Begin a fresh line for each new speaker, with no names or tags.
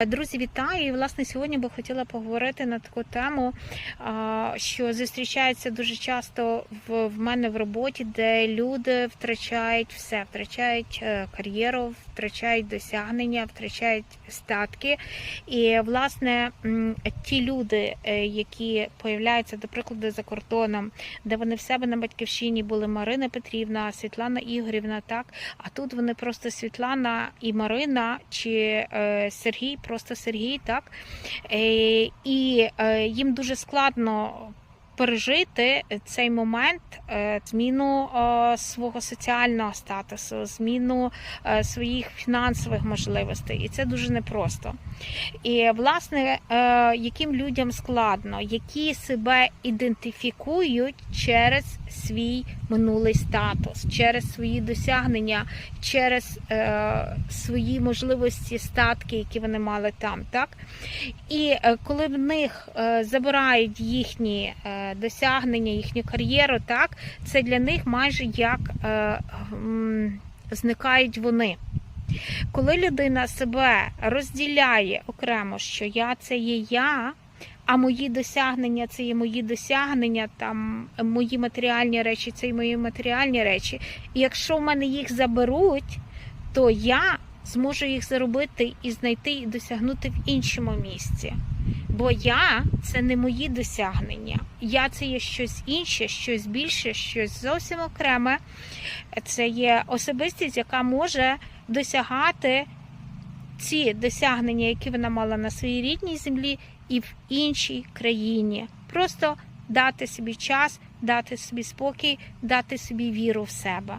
Друзі, вітаю! І власне сьогодні би хотіла поговорити на таку тему, що зустрічається дуже часто в, мене в роботі, де люди втрачають все, втрачають е, кар'єру, втрачають досягнення, втрачають статки. І власне ті люди, е, які появляються, до прикладу, за кордоном, де вони в себе на батьківщині були Марина Петрівна, Світлана Ігорівна, так а тут вони просто Світлана і Марина чи е, Сергій, просто Сергій, так е, і е, їм дуже складно. Пережити цей момент, е, зміну свого соціального статусу, зміну своїх фінансових можливостей, і це дуже непросто. І власне, яким людям складно, які себе ідентифікують через свій минулий статус, через свої досягнення, через е, свої можливості, статки, які вони мали там, так і е, коли в них е, забирають їхні е, досягнення, їхню кар'єру, так це для них майже як е, м, зникають вони. Коли людина себе розділяє окремо, що я це є я, а мої досягнення це є мої досягнення, там мої матеріальні речі, це є мої матеріальні речі. І якщо в мене їх заберуть, то я зможу їх заробити і знайти і досягнути в іншому місці. Бо я це не мої досягнення. Я це є щось інше, щось більше, щось зовсім окреме. Це є особистість, яка може досягати ці досягнення, які вона мала на своїй рідній землі і в іншій країні. Просто дати собі час, дати собі спокій, дати собі віру в себе.